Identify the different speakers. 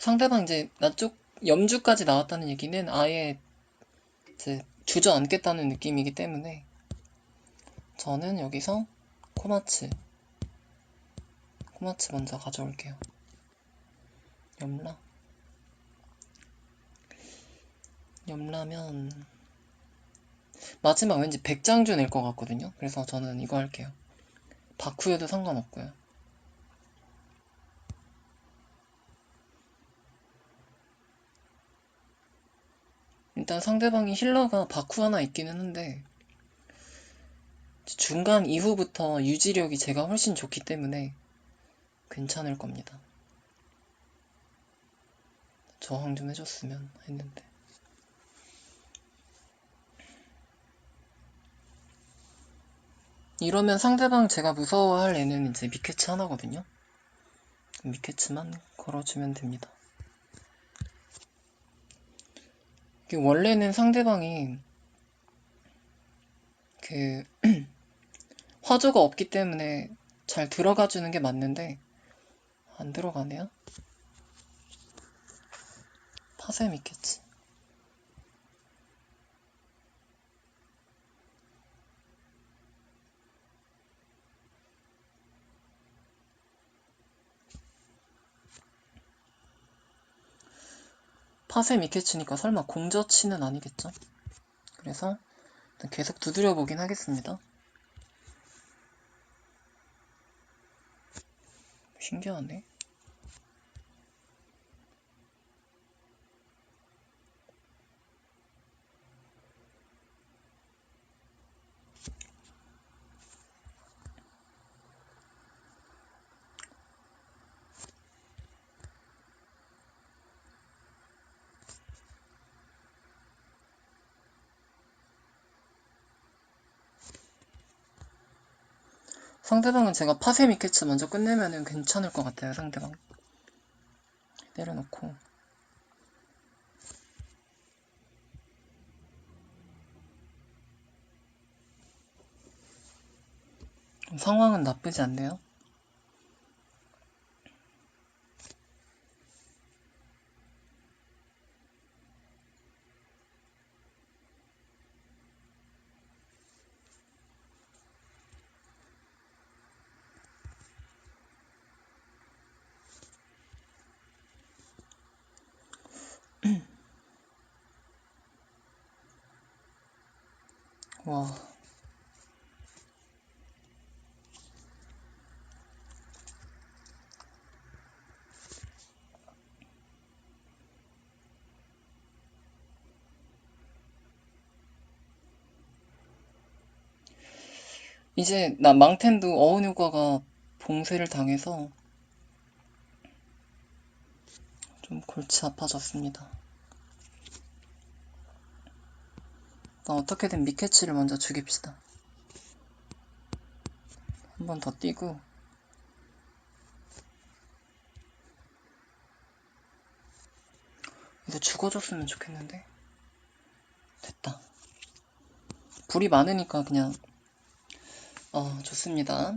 Speaker 1: 상대방 이제 나쪽 염주까지 나왔다는 얘기는 아예 이제 주저앉겠다는 느낌이기 때문에 저는 여기서 코마츠 코마츠 먼저 가져올게요. 염라 염라면 마지막 왠지 백장주 낼 것 같거든요. 그래서 저는 이거 할게요. 바쿠여도 상관없고요. 일단 상대방이 힐러가 바쿠 하나 있기는 한데 중간 이후부터 유지력이 제가 훨씬 좋기 때문에 괜찮을 겁니다. 저항 좀 해줬으면 했는데. 이러면 상대방 제가 무서워할 애는 이제 미케츠 하나거든요. 미케츠만 걸어주면 됩니다. 이게 원래는 상대방이 그 화조가 없기 때문에 잘 들어가 주는 게 맞는데 안 들어가네요. 파세 미케츠. 파세 미케츠니까 설마 공저치는 아니겠죠? 그래서 계속 두드려 보긴 하겠습니다. 신기하네. 상대방은 제가 파세 미케츠 먼저 끝내면은 괜찮을 것 같아요, 상대방. 내려놓고. 상황은 나쁘지 않네요. 와. 이제 나 망텐도 어은효과가 봉쇄를 당해서 좀 골치 아파졌습니다. 나 어떻게든 미케치를 먼저 죽입시다. 한 번 더 뛰고 이거 죽어줬으면 좋겠는데 됐다. 불이 많으니까 그냥 어 좋습니다.